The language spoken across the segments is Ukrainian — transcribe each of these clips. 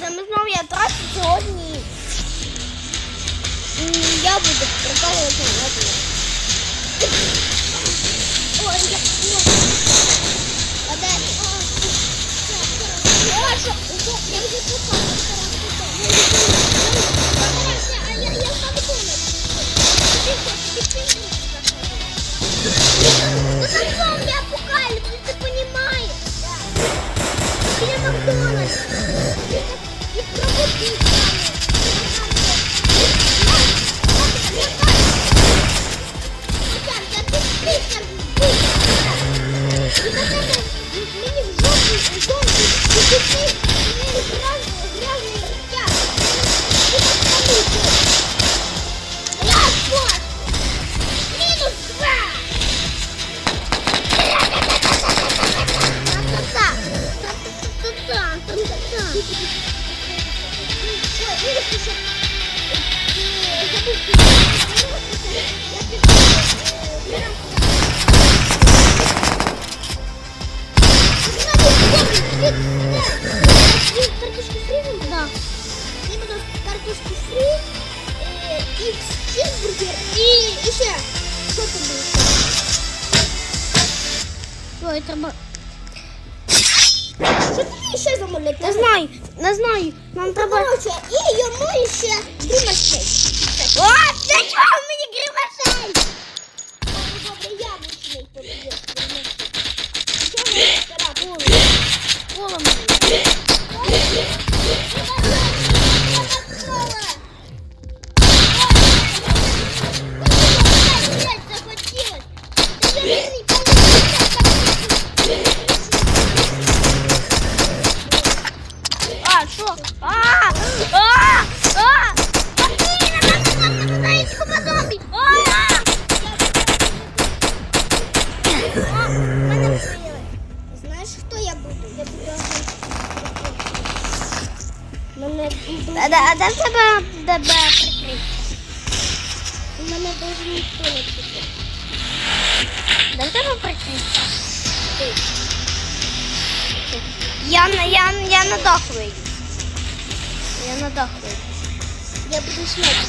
заміснув я трасу сьогодні. М, Я буду прикалувати на Ой, я... А де? А, що? Я вже тут А я, я сам думаю. Ну там Да. Именно картошку фри, икс чизбургер и еще что там было? Ой, треба. Що тобі ще замовляти? Не знаю, не знаю. Нам треба. Короче, і йому ще гримашей. О, це чого мені гримашей? Знаєш, хто я буду? Я буду Мене А де, а де в тебе тебе прикрити? Мене дуже ніхто не чує. Де в тебе прикрити? Я, я, я на дах вийду. Я на дах вийду. Я буду смерть.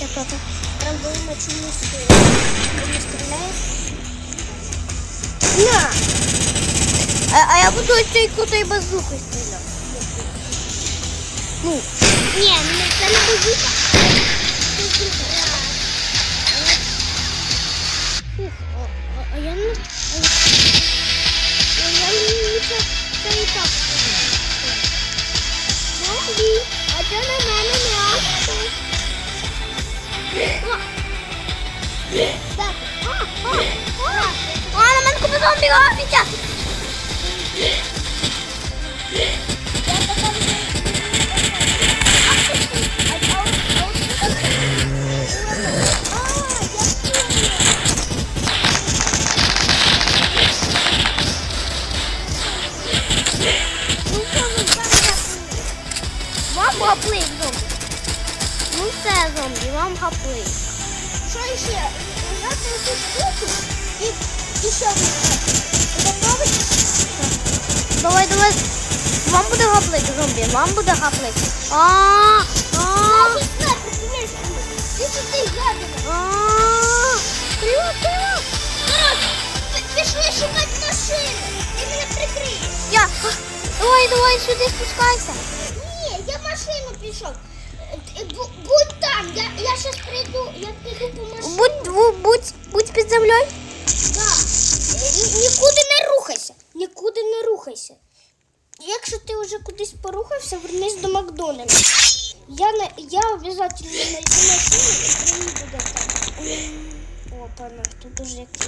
Я тут. Правда, чому стріляє? Не стріляє? На! А, а я буду ось цей крутий базукою стріляти. Ну, Ні, не- це не базука. І ще одну. Готовий? Давай, давай. Вам буде гаплик, зомбі, вам буде гаплик. А, а. Ти сюди, гадина. а. Круто. Коротше, пі- пішли шукати машину. Ти мене прикриєш. Я. Давай, давай, сюди спускайся. Ні, я машину пішов. Е, бу- Будь там, я, я щас прийду, я піду по машину. Будь, бу- будь, будь під землею. Да. Ні- Нікуди не рухайся. Нікуди не рухайся. Якщо ти вже кудись порухався, вернись до Макдональдс. Я, не, я обов'язково знайду машину і приїду до тебе. Опа, ну, тут уже якийсь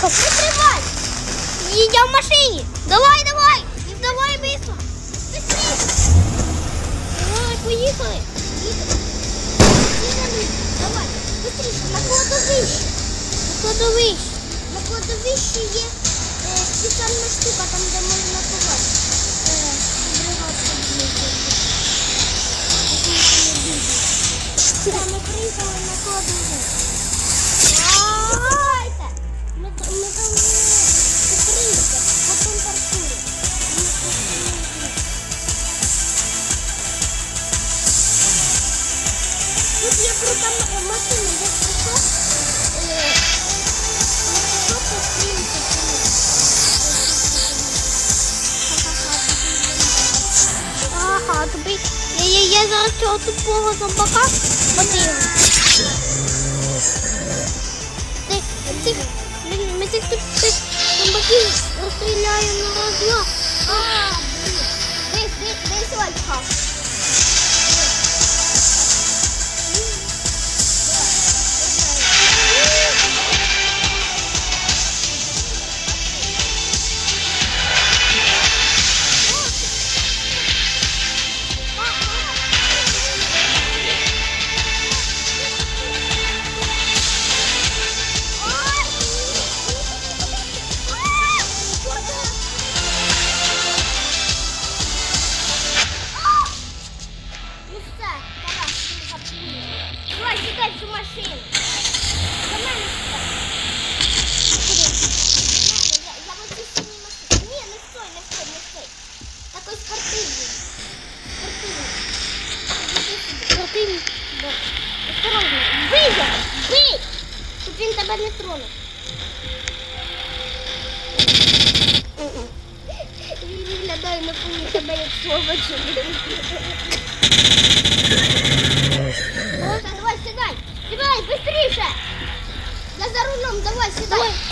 поїхав. Відкривай. Я в машині. Давай, давай. Давай быстро. Давай, поїхали. Давай, быстріше, на кладовище. На кладовище. На кладовищі є е, спеціальна штука, там, де можна ховати. Е, бригадка близько. Ми приїхали на кладовище. Я, зараз цього тупого зомбака подивлю. Ти, тих тих тупих зомбаків розстріляємо. на Бий його, бий! Щоб він тебе не тронув. Мгм. Він виглядає на фоні тебе як слово Роса, давай, сідай. Сідай, быстріше. Я за рулем, давай, сідай.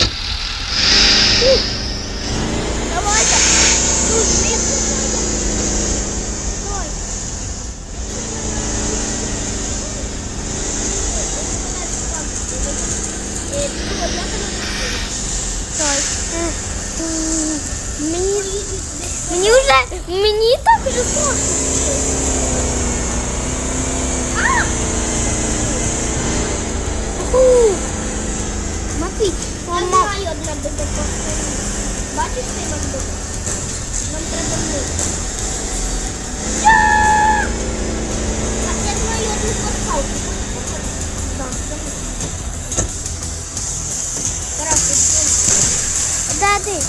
Одна буде повторити. Бачиш цей Макдональдс? Нам треба мити. Я я знаю одну пасхалку. Так. Ти? Да, ти.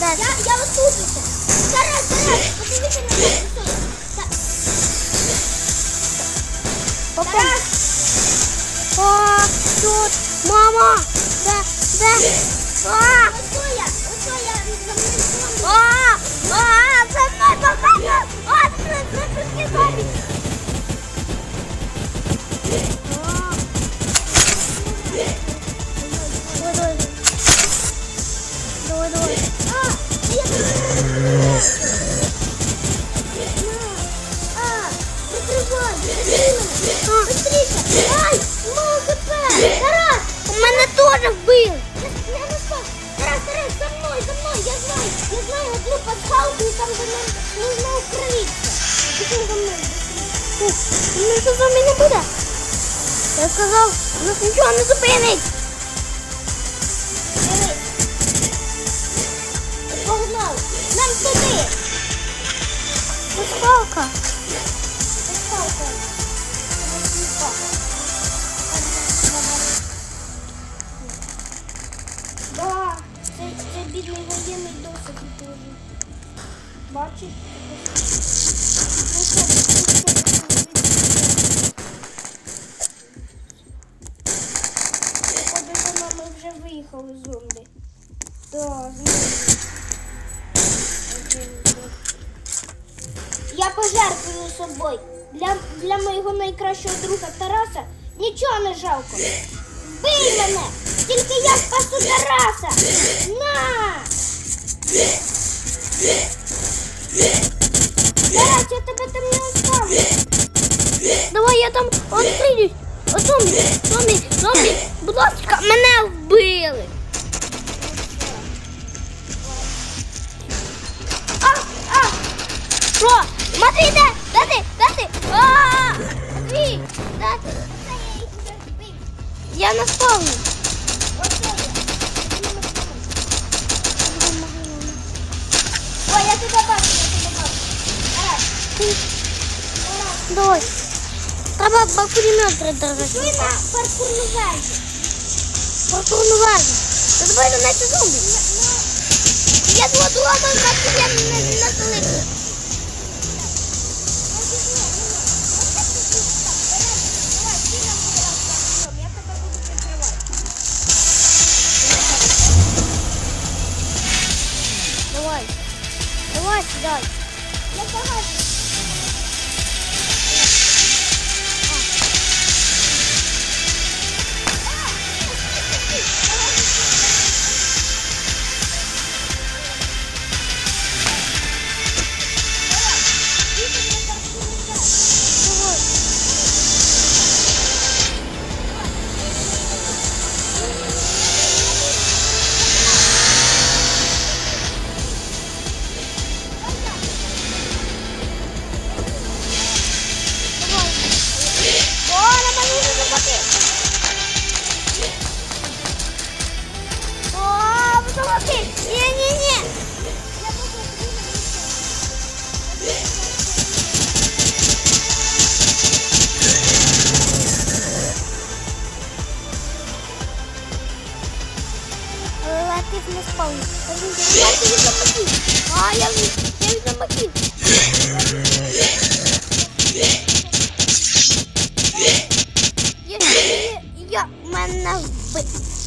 Да, Я, я отут усе. Тарас, Тарас, подивися на мене. Тарас, О, тут. Мама. Давай, давай. Там де нам нужно укрыться. Почему за мной? Ну що з вами не буде? Я сказав, нас нічого не зупинить. Погнали. Нам туди. Пускалка. Бачиш? Вона ми вже виїхали зомбі. Один. Я пожертвую собою. Для, для моєго найкращого друга Тараса нічого не жалко. Бий мене! Тільки я спасу Тараса! На! Зараз я тебе там не оставлю. Давай я там відстрілюсь. О, зомбі, зомбі, зомбі, будь ласка, мене вбили. А, а, що? Матвій, де? Де ти? Де ти? А, Матвій, де ти? Я на спавні. я туда бачу, я туда бачу. Давай. Треба пулемет придержати. Дуй на паркурну вежу. Паркурну вежу. Та давай на неї зомбі. Ну, я думаю, дрова, як я не залишу. arkasında spawn. Hadi arkasında bakayım. Hayır. Geriden bakayım. Yapman lazım.